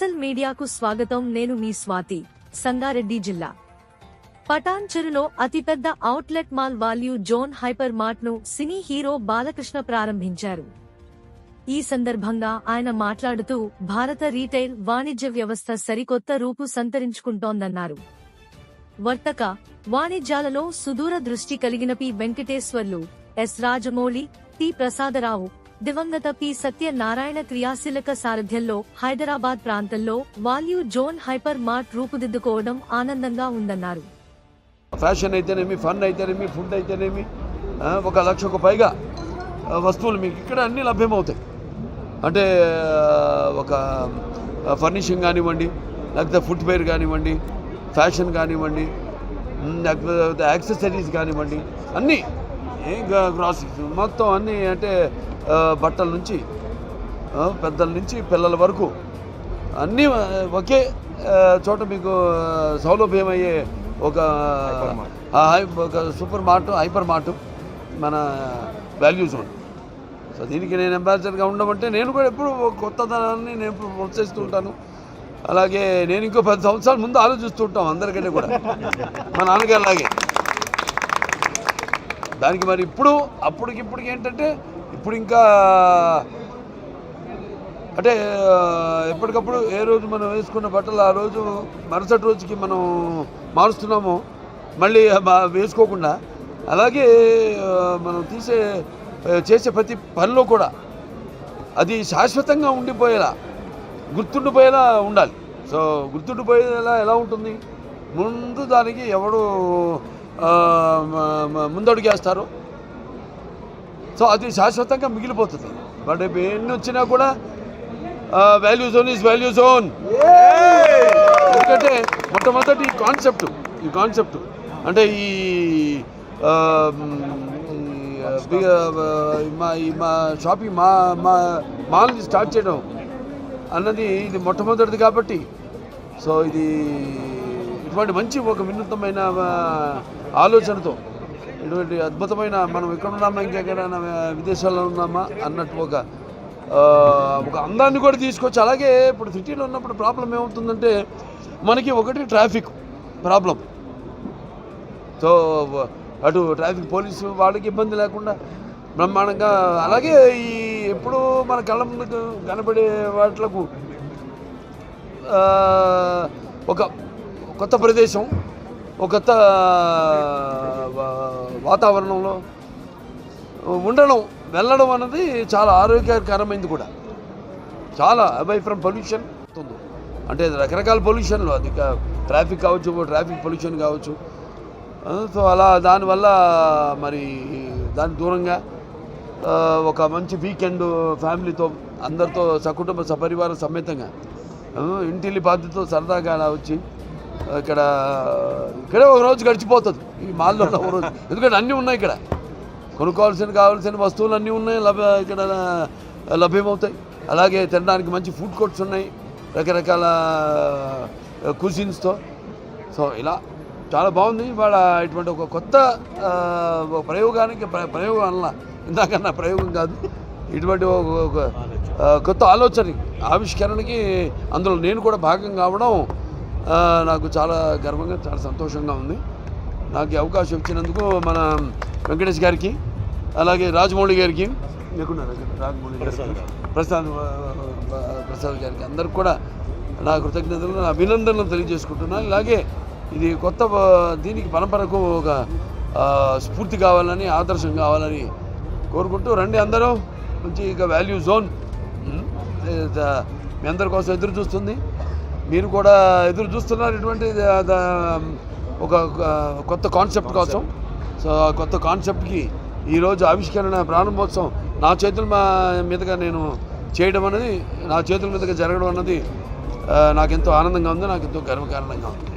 మీడియాకు స్వాగతం నేను మీ స్వాతి సంగారెడ్డి జిల్లా. పటాన్ చెరులో అతిపెద్ద outlet mall value zone hyper మార్ట్ను cine hero Balakrishna ప్రారంభించారు. ఈ సందర్భంగా ఆయన మాట్లాడుతూ భారత రీటైల్ వాణిజ్య వ్యవస్థ సరికొత్త రూపు సంతరించుకుంటోందన్నారు. వర్తక వాణిజ్యాలలో సుదూర దృష్టి కలిగిన P. Venkateswarlu S. Rajamouli T. Prasadarao దివంగత పి. సత్యనారాయణ క్రియాశీలక సారథ్యంలో హైదరాబాద్ ప్రాంతంలో వాల్యూ జోన్ హైపర్ మార్ట్ రూపుదిద్దుకోవడం ఆనందంగా ఉందన్నారు. ఫ్యాషన్ అయితేనేమి ఫన్ అయితేనేమి ఫుడ్ అయితేనేమి ఒక లక్షకు పైగా వస్తువులు మీకు ఇక్కడ అన్నీ లభ్యమవుతాయి. అంటే ఒక ఫర్నిషింగ్ కానివ్వండి లేకపోతే ఫుట్వేర్ కానివ్వండి ఫ్యాషన్ కానివ్వండి లేకపోతే యాక్సెసరీస్ కానివ్వండి అన్నీ గ్రాసరీస్ మొత్తం అన్నీ అంటే బట్టల నుంచి పెద్దల నుంచి పిల్లల వరకు అన్నీ ఒకే చోట మీకు ఆ, సౌలభ్యమయ్యే ఒక ఒక సూపర్ మార్ట్ హైపర్ మార్ట్ మన వాల్యూ జోన్. సో దీనికి నేను అంబాసిడర్గా ఉండమంటే నేను కూడా ఎప్పుడు కొత్తదనాన్ని నేను ఎప్పుడు ప్రోత్సహిస్తూ ఉంటాను. అలాగే నేను ఇంకో పది సంవత్సరాల ముందు ఆలోచిస్తూ ఉంటాం అందరికంటే కూడా. మా నాన్నగారు అలాగే. దానికి మరి ఇప్పుడు అప్పటికి ఇప్పటికి ఏంటంటే ఇప్పుడు ఇంకా అంటే ఎప్పటికప్పుడు ఏ రోజు మనం వేసుకున్న బట్టలు ఆ రోజు మరుసటి రోజుకి మనం మారుస్తున్నాము మళ్ళీ మా- వేసుకోకుండా అలాగే మనం తీసే చేసే ప్రతి పనిలో కూడా అది శాశ్వతంగా ఉండిపోయేలా గుర్తుండిపోయేలా ఉండాలి. సో గుర్తుండిపోయేలా ఎలా ఉంటుంది? ముందు దానికి ఎవడు ముందడుగేస్తారో. సో అది శాశ్వతంగా మిగిలిపోతుంది. బట్ ఎన్ని వచ్చినా కూడా value zone is value zone ఎందుకంటే మొట్టమొదటి ఈ కాన్సెప్ట్ ఈ కాన్సెప్ట్ అంటే ఈ మా ఈ మా షాపింగ్ మా మా మాల్ని స్టార్ట్ చేయడం అన్నది ఇది మొట్టమొదటిది కాబట్టి. సో ఇది ఇటువంటి మంచి ఒక వినూత్నమైన ఆలోచనతో ఇటువంటి అద్భుతమైన మనం ఎక్కడ ఉన్నామా ఇంకెక్కడైనా విదేశాల్లో ఉన్నామా అన్నట్టు ఒక ఒక అందాన్ని కూడా తీసుకొచ్చి అలాగే ఇప్పుడు సిటీలో ఉన్నప్పుడు ప్రాబ్లం ఏమవుతుందంటే మనకి ఒకటి ట్రాఫిక్ ప్రాబ్లం. సో అటు ట్రాఫిక్ పోలీసు వాళ్ళకి ఇబ్బంది లేకుండా బ్రహ్మాండంగా అలాగే ఈ ఎప్పుడు మన కళ్ళ ముందుకు కనబడే వాటిలకు ఒక కొత్త ప్రదేశం ఒక కొత్త వా- వాతావరణంలో ఉండడం వెళ్ళడం అన్నది చాలా ఆరోగ్యకరమైంది కూడా. చాలా అవై ఫ్రమ్ పొల్యూషన్ ఉంటుంది అంటే రకరకాల పొల్యూషన్లు అది ట్రాఫిక్ కావచ్చు ట్రాఫిక్ పొల్యూషన్ కావచ్చు. సో అలా దానివల్ల మరి దాని దూరంగా ఒక మంచి వీకెండ్ ఫ్యామిలీతో అందరితో సకుటుంబ సపరివార సమేతంగా ఇంటిల్లి బాధ్యతతో సరదాగా అలా వచ్చి ఇక్కడ ఇక్కడే ఒక రోజు గడిచిపోతుంది. ఈ మాల్లో ఒక రోజు. ఎందుకంటే అన్నీ ఉన్నాయి ఇక్కడ. కొనుక్కోవాల్సిన కావాల్సిన వస్తువులు అన్నీ ఉన్నాయి లభ ఇక్కడ లభ్యమవుతాయి. అలాగే తినడానికి మంచి ఫుడ్ కోర్ట్స్ ఉన్నాయి. రకరకాల కుజిన్స్తో సో ఇలా చాలా బాగుంది. ఇవాళ ఇటువంటి ఒక కొత్త ప్రయోగానికి ప్ర- ప్రయోగం అన్న ఇందాకన్నా ప్రయోగం కాదు. ఇటువంటి ఒక కొత్త ఆలోచన ఆవిష్కరణకి అందులో నేను కూడా భాగం కావడం నాకు చాలా గర్వంగా చాలా సంతోషంగా ఉంది. నాకు అవకాశం ఇచ్చినందుకు మన వెంకటేష్ గారికి అలాగే రాజమౌళి గారికి లేకున్నారు రాజమౌళి గారికి ప్రసాద్ ప్రసాద్ గారికి అందరికి కూడా నా కృతజ్ఞతలు నా అభినందనలు తెలియజేసుకుంటున్నాను ఇలాగే ఇది కొత్త దీనికి పరంపరకు ఒక స్ఫూర్తి కావాలని ఆదర్శం కావాలని కోరుకుంటూ రండి అందరూ. మంచి ఇక వాల్యూ జోన్ మీ అందరి కోసం ఎదురు చూస్తుంది. మీరు కూడా ఎదురు చూస్తున్నారు ఇటువంటి ఒక కొత్త కాన్సెప్ట్ కోసం. సో ఆ కొత్త కాన్సెప్ట్కి ఈరోజు ఆవిష్కరణ ప్రారంభోత్సవం నా చేతుల మా మీదుగా నేను చేయడం అనేది నా చేతుల మీదుగా జరగడం అన్నది నాకెంతో ఆనందంగా ఉంది నాకు ఎంతో గర్వకారణంగా ఉంది.